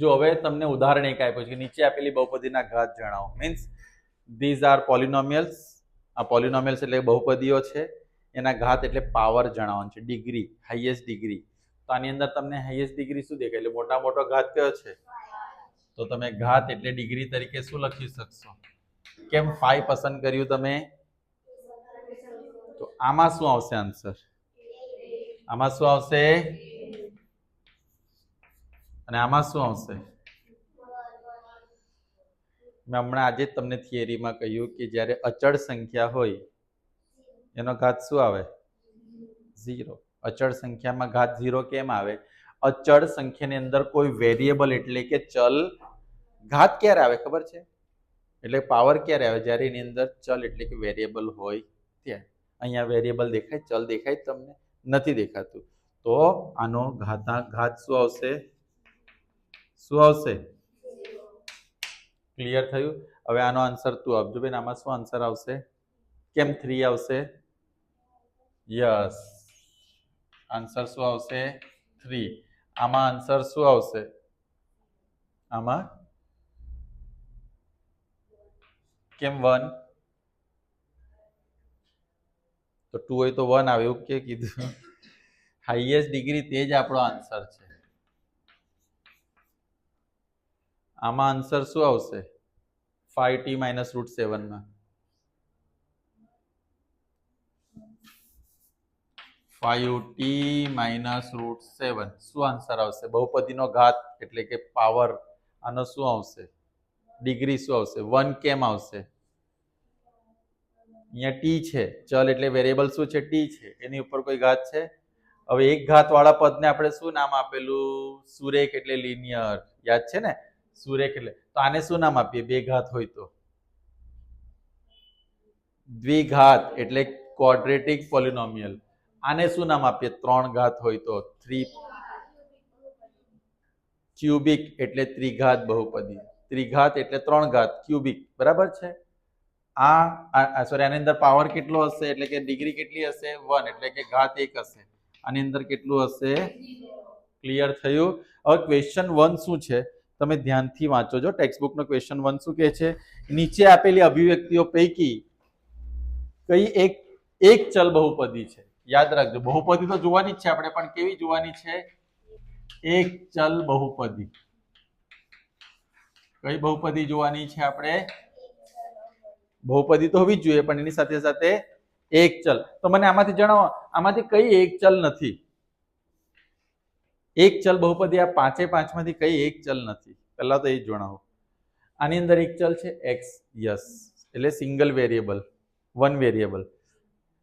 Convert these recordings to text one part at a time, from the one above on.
જો હવે તમને ઉદાહરણ એક આપ્યું છે નીચે આપેલી બહુપદીના ઘાત જણાવો. મીન્સ ધીઝ આર પોલિનોમિયલ્સ આ પોલિનોમિયલ્સ એટલે બહુપદીઓ છે. એના ઘાત એટલે પાવર જણાવવાનું છે. ડિગ્રી હાઈએસ્ટ ડિગ્રી તો આની અંદર તમને હાઈએસ્ટ ડિગ્રી શું દેખાય? એટલે મોટા મોટો ઘાત કયો છે? તો તમે ઘાત એટલે ડિગ્રી તરીકે શું લખી શકશો? કેમ ફાઈવ પસંદ કર્યું તમે? તો આમાં શું આવશે આન્સર આમાં શું આવશે? અને આમાં શું આવશે? મેં હમણાં આજે તમને થિયરીમાં કહ્યું કે જ્યારે અચળ સંખ્યા હોય, એનો ઘાત શું આવે? ઝીરો. અચળ સંખ્યામાં ઘાત ઝીરો કેમ આવે? અચળ સંખ્યાની અંદર કોઈ વેરિયેબલ એટલે કે ચલ ઘાત ક્યારે આવે ખબર છે? એટલે પાવર ક્યારે આવે? જ્યારે એની અંદર ચલ એટલે કે વેરિયેબલ હોય ત્યાં અહીંયા વેરિયેબલ દેખાય, ચલ દેખાય તમને. નથી દેખાતું. તો આનો ઘાતા ઘાત શું આવશે? શું આવશે? ક્લિયર થયું? હવે આનો આન્સર તું આપજો બેન. આમાં શું આન્સર આવશે? કેમ થ્રી આવશે? યસ આન્સર શું આવશે? થ્રી આમાં આન્સર શું આવશે? આમાં? કેમ વન તો ટુ હોય તો વન આવે. એવું કે કીધું. હાઈએસ્ટ ડિગ્રી તે જ આપણો આન્સર છે. આમાં આન્સર શું આવશે? Five T minus root સેવનમાં five T minus root seven શું આન્સર આવશે? બહુપદીનો ઘાત એટલે કે પાવર આનો શું આવશે? ડિગ્રી શું આવશે? વન કેમ આવશે? અહીંયા ટી છે. ચલ એટલે વેરિયેબલ શું છે? ટી છે. એની ઉપર કોઈ ઘાત છે? હવે એક ઘાત વાળા પદને આપણે શું નામ આપેલું? સુરેખ એટલે લિનિયર યાદ છે ને? સુરેખ એટલે. તો આને શું નામ આપીએ? બે ઘાત હોય તો. દ્વિઘાત એટલે ક્વોડ્રેટિક પોલિનોમિયલ આને શું નામ આપીએ? ત્રણ ઘાત હોય તો. થ્રી ક્યુબિક એટલે ત્રિઘાત બહુપદી. ત્રિઘાત એટલે ત્રણ ઘાત. ક્યુબિક બરાબર છે? આ સોરી આની અંદર પાવર કેટલો હશે? એટલે કે ડિગ્રી કેટલી હશે? વન એટલે કે ઘાત એક હશે. આની અંદર કેટલું હશે? ક્લિયર થયું? હવે ક્વેશ્ચન વન શું છે? તમે ધ્યાનથી વાંચો છો. ટેક્સ્ટબુકનો ક્વેશ્ચન વન શું કહે છે? નીચે આપેલી અભિવ્યક્તિઓ પૈકી કઈ એક એક ચલ બહુપદી છે. યાદ રાખજો, બહુપદી તો જોવાની જ છે આપણે, પણ કેવી જોવાની છે? એક ચલ બહુપદી. કઈ બહુપદી જોવાની છે આપણે? બહુપદી તો હોવી જ જોઈએ, પણ એની સાથે સાથે એક ચલ. તો મને આમાંથી જણાવો, આમાંથી કઈ એક ચલ નથી? એક ચલ બહુપદી આ પાંચે પાંચમાંથી કઈ એક ચલ નથી. પહેલા તો એ જણાવો. આની અંદર એક ચલ છે એક્સ, યસ. એટલે સિંગલ વેરિયેબલ, વન વેરિયેબલ.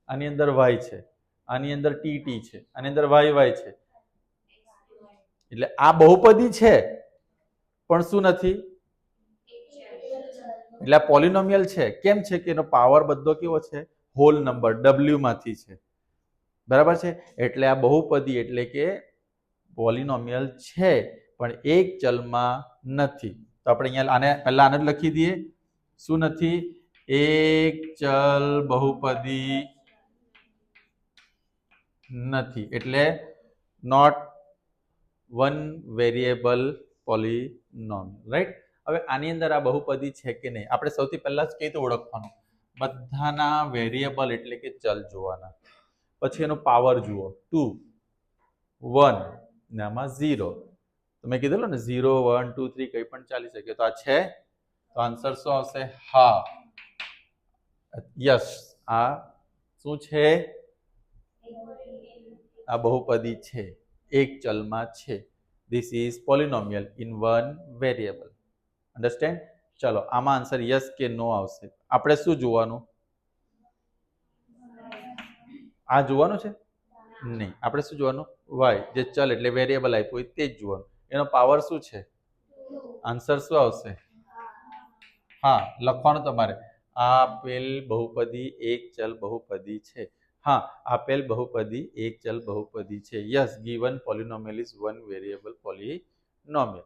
આની અંદર વાય છે. આની અંદર ટી ટી છે. આની અંદર વાય વાય છે. એટલે આ બહુપદી છે, પણ શું નથી? એટલે આ પોલિનોમિયલ છે. કેમ છે કે એનો પાવર બધો કેવો છે? હોલ નંબર ડબલ્યુ માંથી છે. બરાબર છે? એટલે આ બહુપદી એટલે કે પોલિનોમિયલ છે, પણ એક ચલમાં નથી. તો આપણે અહીંયા આને પહેલા આને જ લખી દઈએ. શું નથી? એક ચલ બહુપદી નથી. એટલે not one variable polynomial right હવે આની અંદર આ બહુપદી છે કે નહીં? આપણે સૌથી પહેલા જ કઈ રીતે ઓળખવાનું? બધાના વેરિયેબલ એટલે કે ચલ જોવાના. પછી એનો પાવર જુઓ. ટુ વન ને, આમાં ઝીરો તમે કીધેલું ને ઝીરો વન ટુ થ્રી કંઈ પણ ચાલી શકે. તો આ છે? તો આન્સર શું આવશે? હા. યસ આ શું છે? આ બહુપદી છે. એક ચલમાં છે. This is polynomial in one variable understand ચલો, આમાં આન્સર યસ કે નો આવશે. આપણે શું જોવાનું? આ જોવાનું છે? નહીં. આપણે શું જોવાનું? વાય જે ચલ એટલે વેરિયેબલ આપ્યું હોય તે જ જોવાનું. એનો પાવર શું છે? આન્સર શું આવશે? હા, લખવાનું તમારે. આપેલ બહુપદી એક ચલ બહુપદી છે. હા, આપેલ બહુપદી એક ચલ બહુપદી છે. Yes given polynomial is one variable polynomial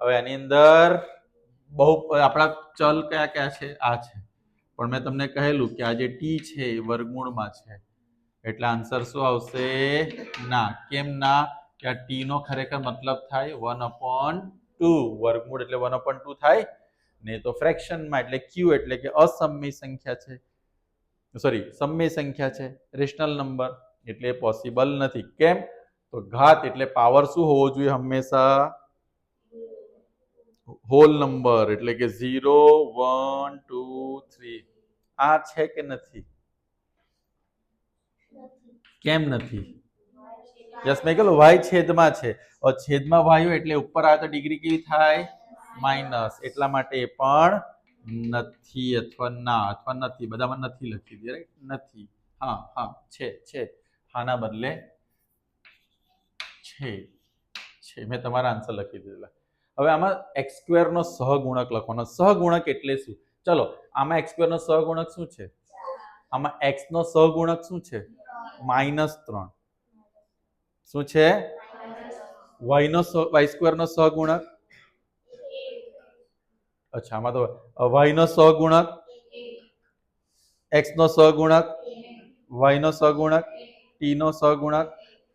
હવે આની અંદર બહુ આપણા ચલ કયા કયા છે? આ છે. પણ મેં તમને કહેલું કે આ જે ટી છે એ વર્ગમૂળમાં છે. એટલે આન્સર શું આવશે? ના. કેમ ના? કે આ ટી નો ખરેખર મતલબ થાય વન અપોન ટુ વર્ગમૂળ એટલે વન અપોન ટુ થાય. ને તો ફ્રેક્શનમાં એટલે ક્યુ એટલે કે અસમય સંખ્યા છે. સોરી સમય સંખ્યા છે. રેશનલ નંબર એટલે પોસિબલ નથી. કેમ? તો ઘાત એટલે પાવર શું હોવો જોઈએ હંમેશા? હોલ નંબર એટલે કે ઝીરો વન ટુ થ્રી આ છે કે નથી? કેમ નથી? યસ, મેં કહેલું વાય છેદમાં છે. છેદમાં વાયુ એટલે ઉપર આવે તો ડિગ્રી કેવી થાય? માઇનસ. એટલા માટે પણ નથી અથવા ના, અથવા નથી. બધામાં નથી લખી દે રાઈટ નથી. હા હા, છે છે. હાના બદલે છે છે. મેં તમારા આન્સર લખી દીધેલા. હવે આમાં એક્સ નો સહગુણક લખવાનો. સહગુણક એટલે શું? ચલો, આમાં એક્સ નો સહગુણક શું છે? આમાં એક્સ નો સહગુણક શું છે? માઇનસ ત્રણ. શું છે? વાય નો વાય સ્ક્વેર નો સહગુણક અચ્છા, આમાં તો વાય નો સહગુણક એક્સ નો સહગુણક વાય નો સહગુણક ટી નો સહગુણક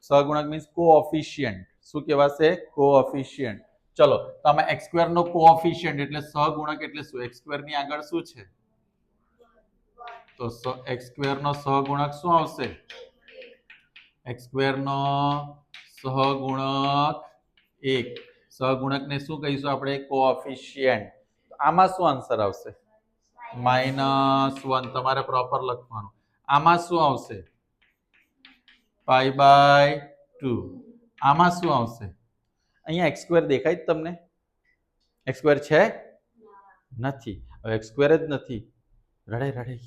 સહગુણક મીન્સ કોઓફિશિયન્ટ શું કહેવાશે? કોઓફિશિયન્ટ ચલો, તો આમાં એક્સ સ્ક્વેર નો કોઓફિશિયન્ટ એટલે સહગુણક એટલે શું? એક્સ સ્ક્વેરની આગળ શું છે? તો એક્સ સ્ક્વેર નો સહગુણક શું આવશે? એક્સ સ્ક્વેરનો સહગુણક એક. સહગુણકને શું કહીશું આપણે? કોઓફિશિયન્ટ. આમાં શું આન્સર આવશે? Minus one. તમારે પ્રોપર લખવાનું. આમાં શું આવશે? Pi by two. આમાં શું આવશે? અહીંયા એક્સ સ્ક્વેર દેખાય તમને? એક્સ સ્ક્વેર છે? નથી. હવે એક્સ સ્ક્વેર જ નથી. રડે રડે.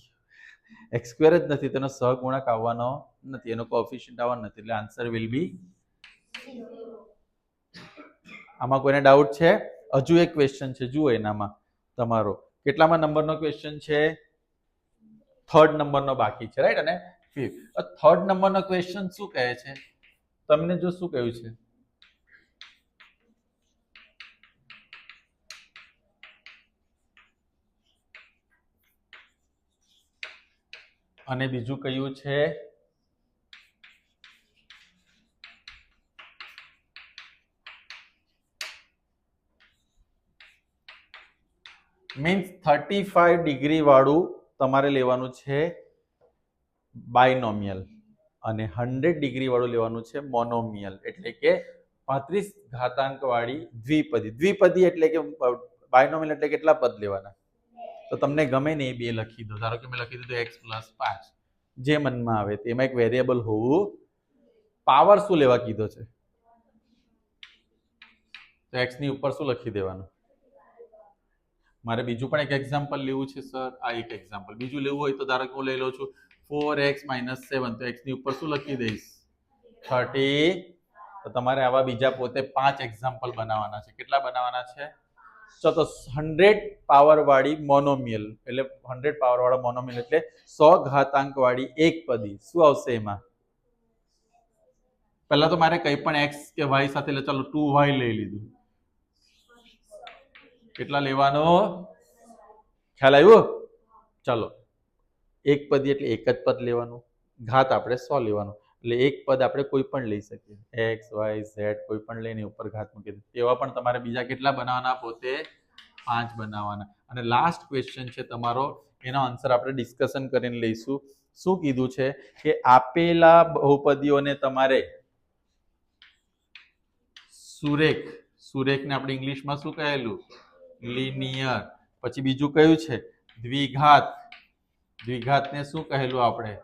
એક્સ સ્ક્વેર જ નથી. તેનો સહગુણક આવવાનો નથી, એનો કોફિશિયન્ટ આવવાનો નથી, એટલે આન્સર વિલ બી આમાં કોઈને ડાઉટ છે? હજુ એક ક્વેશ્ચન છે, જુઓ એનામાં તમારો. કેટલામાં નંબરનો ક્વેશ્ચન છે? થર્ડ નંબરનો બાકી છે રાઈટ અને ફિફ્થ થર્ડ નંબરનો ક્વેશ્ચન શું કહે છે? તમને જો શું કહ્યું છે? અને બીજું કયું છે મીન્સ થર્ટી ફાઈવ ડિગ્રી વાળું તમારે લેવાનું છે બાયનોમિયલ અને હંડ્રેડ ડિગ્રી વાળું લેવાનું છે મોનોમિયલ એટલે કે પાંત્રીસ ઘાતાંક વાળી દ્વિપદી. દ્વિપદી એટલે કે બાયનોમિયલ એટલે કેટલા પદ લેવાના? તો તમને ગમે ને એ બે લખી દો. ધારો કે મેં લખી દીધું એક્સ પ્લસ પાંચ. જે મનમાં આવે તેમાં એક વેરિયેબલ હોવું પાવર શું લેવા કીધો છે? તો એક્સની ઉપર શું લખી દેવાનું? મારે બીજું પણ એક એક્ઝામ્પલ લેવું છે સર આ એક એક્ઝામ્પલ બીજું લેવું હોય તો ધારો કે હું લઈ લઉં છું. ફોર એક્સ માઇનસ સેવન તો એક્સની ઉપર શું લખી દઈશ? થર્ટી તો તમારે આવા બીજા પોતે પાંચ એક્ઝામ્પલ બનાવવાના છે. કેટલા બનાવવાના છે? ચલો તો હંડ્રેડ પાવરવાળી મોનોમિયલ એટલે હંડ્રેડ પાવરવાળા મોનોમિયલ એટલે સો ઘાતાંકવાળી એક પદી. શું આવશે એમાં? પહેલા તો મારે કંઈ પણ એક્સ કે વાય સાથે ચાલો ટુ વાય લઈ લીધું. કેટલા લેવાનો? ખ્યાલ આવ્યો? ચલો. એક પદી એટલે એક જ પદ લેવાનું. ઘાત આપણે સો લેવાનું. એટલે એક પદ આપણે કોઈ પણ લઈ શકીએ. એક્સ વાય ઝેડ કોઈ પણ લઈને ઉપર ઘાત મૂકી દે. એવા પણ તમારે બીજા કેટલા બનાવવાના? પોતે પાંચ બનાવવાના. અને લાસ્ટ ક્વેશ્ચન છે તમારો. એનો આન્સર આપણે ડિસ્કશન કરીને લઈશું. શું કીધું છે કે આપેલા બહુપદીઓને તમારે સુરેખ, સુરેખને આપણે ઇંગ્લિશમાં શું કહેલું? લિનિયર. પછી બીજું કયું છે? દ્વિઘાત. દ્વિઘાતને શું કહેલું આપણે?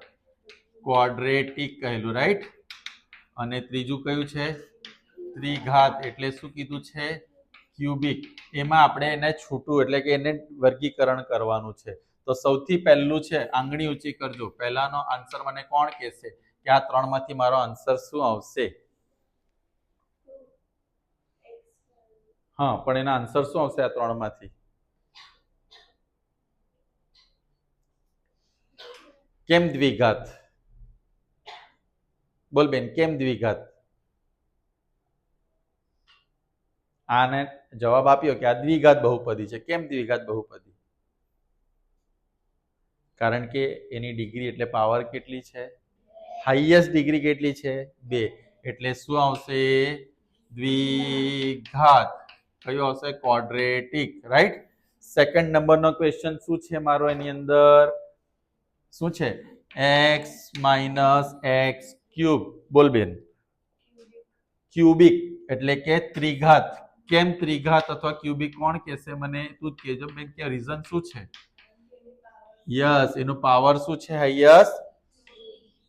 ક્વોડ્રેટિક કહેલું રાઈટ અને ત્રીજું કયું છે? ત્રિઘાત. એટલે શું કીધું છે? ક્યુબિક. એમાં આપણે એને છૂટું, એટલે કે એને વર્ગીકરણ કરવાનું છે. તો સૌથી પહેલું છે, આંગળી ઊંચી કરજો. પહેલાનો આન્સર મને કોણ કહેશે? કે આ ત્રણમાંથી મારો આન્સર શું આવશે? હા, પણ એના આન્સર શું આવશે આ ત્રણમાંથી? કેમ દ્વિઘાત? બોલ બેન, કેમ દ્વિઘાત? આને જવાબ આપ્યો કે આ દ્વિઘાત બહુપદી છે. કેમ દ્વિઘાત બહુપદી? કારણ કે એની ડિગ્રી એટલે પાવર કેટલી છે? હાઈએસ્ટ ડિગ્રી કેટલી છે? બે. એટલે શું આવશે? દ્વિઘાત. કયો આવશે ક્વોડ્રેટિક રાઈટ સેકન્ડ નંબરનો ક્વેશ્ચન શું છે મારો એની અંદર? શું છે? એક્સ માઇનસ એક્સ ક્યુબ બોલ બેન. ક્યુબિક એટલે કે ત્રિઘાત. કેમ ત્રિઘાત અથવા ક્યુબિક કોણ કહેશે મને તું જ કહેજો. બેન કે રીઝન શું છે? યસ એનું પાવર શું છે? યસ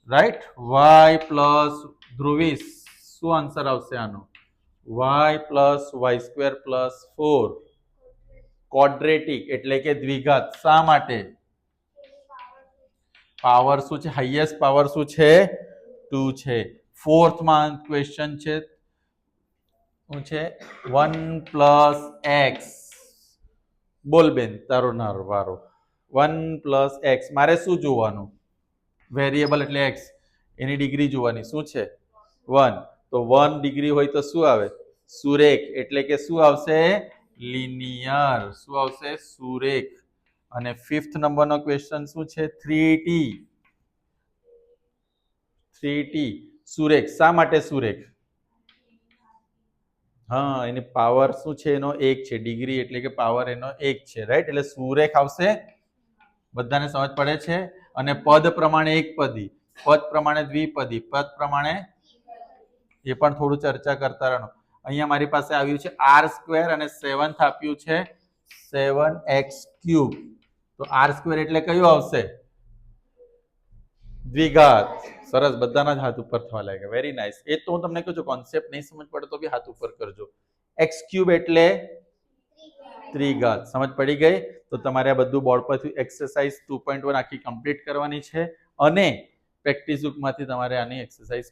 રાઈટ વાય પ્લસ ધ્રુવીસ. શું આન્સર આવશે આનો? Y plus y square plus four quadratic એટલે કે દ્વિઘાત. શા માટે? પાવર શું છે? હાઈએસ્ટ પાવર શું છે? ટુ છે. ફોર્થમાં ક્વેશ્ચન છે. શું છે? વન પ્લસ એક્સ બોલ બેન, તારો નાર, વારો. વન પ્લસ એક્સ મારે શું જોવાનું? વેરિયેબલ એટલે એક્સ એની ડિગ્રી જોવાની. શું છે? વન તો વન ડિગ્રી હોય તો શું આવે? સુરેખ. એટલે કે શું આવશે? લિનિયર. શું આવશે? સુરેખ. અને ફિફ્થ નંબરનો ક્વેશ્ચન શું છે? થ્રી ટી થ્રી ટી સુરેખ. શા માટે સુરેખ? હા, એની પાવર શું છે? એનો એક છે. ડિગ્રી એટલે કે પાવર એનો એક છે. રાઈટ એટલે સુરેખ આવશે. બધાને સમજ પડે છે? અને પદ પ્રમાણે એક પદી. પદ પ્રમાણે દ્વિપદી. પદ પ્રમાણે એ પણ થોડું ચર્ચા કરતા રહેવાનું અહીંયા મારી પાસે આવ્યું છે આર સ્ક્વેર અને સેવન્થ આપ્યું છે સેવન એક્સ ક્યુબ તો આર સ્ક્વેર એટલે કયું આવશે? દ્વિઘાત. સરસ, બધાના જ હાથ ઉપર થવા લાગ્યા. વેરી નાઇસ એ તો હું તમને કહું છું કોન્સેપ્ટ નહીં સમજ પડે તો બી હાથ ઉપર કરજો. એક્સ ક્યુબ એટલે ત્રિઘાત. સમજ પડી ગઈ? તો તમારે આ બધું બોર્ડ પરથી એક્સરસાઇઝ ટુ પોઈન્ટ વન આખી કમ્પ્લીટ કરવાની છે. અને પ્રેક્ટિસ બુકમાંથી તમારે આની એક્સરસાઇઝ